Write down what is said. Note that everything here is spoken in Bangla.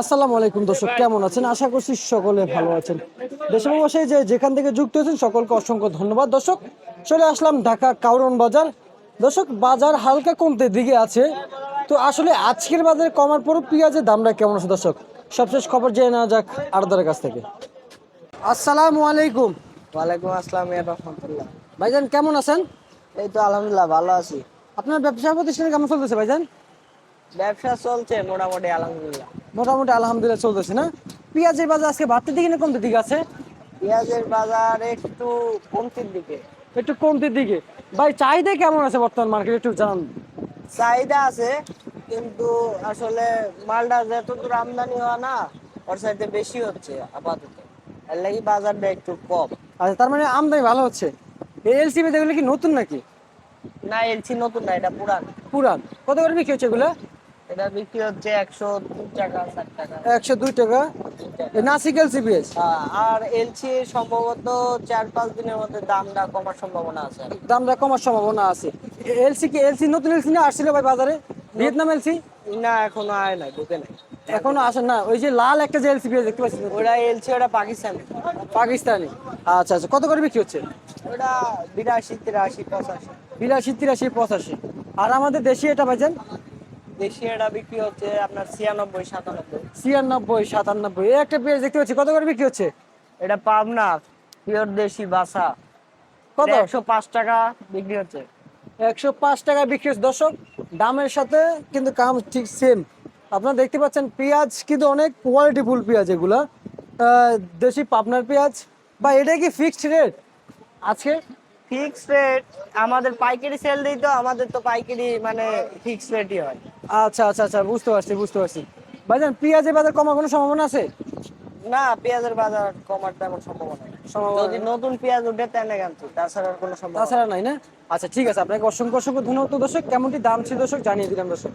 আসসালামু আলাইকুম দর্শক কেমন আছেন? আশা করছি সকলে ভালো আছেন। দেশে বসে যে যেখান থেকে যুক্ত হয়েছেন সকলকে অসংখ্য ধন্যবাদ। দর্শক চলে আসলাম ঢাকা কাউরন বাজার। দর্শক বাজার হালকা কমতে দিকে আছে। তো আসলে আজকের বাজারে কমার পরও পেঁয়াজের দামটা কেমন আছে দর্শক? সবশেষ খবর জেনে নেওয়া যাক আড়দারের কাছ থেকে। আসসালামু আলাইকুম। ওয়ালাইকুম আসসালাম রহমতুল্লাহ। ভাইজান কেমন আছেন? এই তো আলহামদুলিল্লাহ ভালো আছি। আপনার ব্যবসা প্রতিষ্ঠান কেমন চলতেছে ভাইজান? ব্যবসা চলছে মোটামুটি আলহামদুলিল্লাহ। মোটামুটি আলহামদুলিল্লাহ চলতেছে না? পেঁয়াজের বাজার আজকে বাড়তে দিকে না কমতে দিকে আছে? পেঁয়াজের বাজার একটু কমতির দিকে। একটু কমতির দিকে। ভাই চাহিদা কেমন আছে বর্তমান মার্কেটে একটু জানান। চাহিদা আছে কিন্তু আসলে মালটা যত দূর আমদানি হওয়া না ওর সাইডে বেশি হচ্ছে আপাতত। এর লাগি বাজারটা একটু কম। আচ্ছা তার মানে আমদানি ভালো হচ্ছে? এই এলসিবি দেখলে কি নতুন নাকি? না এলসি নতুন না এটা পুরান। পুরান। কত করে বিক্রি হচ্ছে এগুলো? এটা বিক্রি হচ্ছে টাকা টাকা। এলসিবিএস? আহ, আর এলসি সম্ভবত চার পাঁচ দিনের মধ্যে দামটা কমার সম্ভাবনা আছে। দামটা কমার সম্ভাবনা আছে। এলসি কি এলসি নতুন এলসি না আসছিল ভাই বাজারে? Vietnam LC? না এখনও আয় নাই ঢুকে নাই। এখনও আসে না। ওই যে লাল একটা যে এলসিবিএস দেখতে পাচ্ছি ওটা এলসি ওটা পাকিস্তানি। পাকিস্তানি। আচ্ছা আচ্ছা কত করে বিক্রি হচ্ছে? ওটা বিরাশি তিরাশি পঁচাশি। বিরাশি তিরাশি পঁচাশি। আর আমাদের দেশি এটা ভাইজান? দেশি এটা বিক্রি হচ্ছে আপনার ছিয়ানব্বই সাতানব্বই। ছিয়ানব্বই সাতানব্বই। একটা পেঁয়াজ দেখতে পাচ্ছি। কত করে বিক্রি হচ্ছে? এটা পাবনা পিওর দেশি বাসা। কত? একশো পাঁচ টাকা বিক্রি হচ্ছে। একশো পাঁচ টাকায় বিক্রি হচ্ছে। দর্শক দামের সাথে কিন্তু কাম ঠিক সেম আপনারা দেখতে পাচ্ছেন পেঁয়াজ কিন্তু অনেক কোয়ালিটিফুল পেঁয়াজ এগুলা। দেশি পাবনার পেঁয়াজ। বা এটা কি ফিক্সড রেট আজকে? ফিক্সড রেট আমাদের পাইকারি সেল দিই তো আমাদের তো পাইকারি মানে ফিক্সড রেটই হয়। আচ্ছা আচ্ছা আচ্ছা বুঝতে পারছি বুঝতে পারছি। ভাইজান পেঁয়াজের বাজার কমার কোনো সম্ভাবনা আছে? না পেঁয়াজের বাজার কমার তেমন সম্ভাবনা যদি নতুন পেঁয়াজ উঠে তেনে কিন্তু তাছাড়া কোনো সম্ভাবনা তাছাড়া নাই না? আচ্ছা ঠিক আছে আপনাকে অসংখ্য অসংখ্য ধন্যবাদ। দর্শক কেমনটি দাম ছিল দর্শক? জানিয়ে দিলাম দর্শক।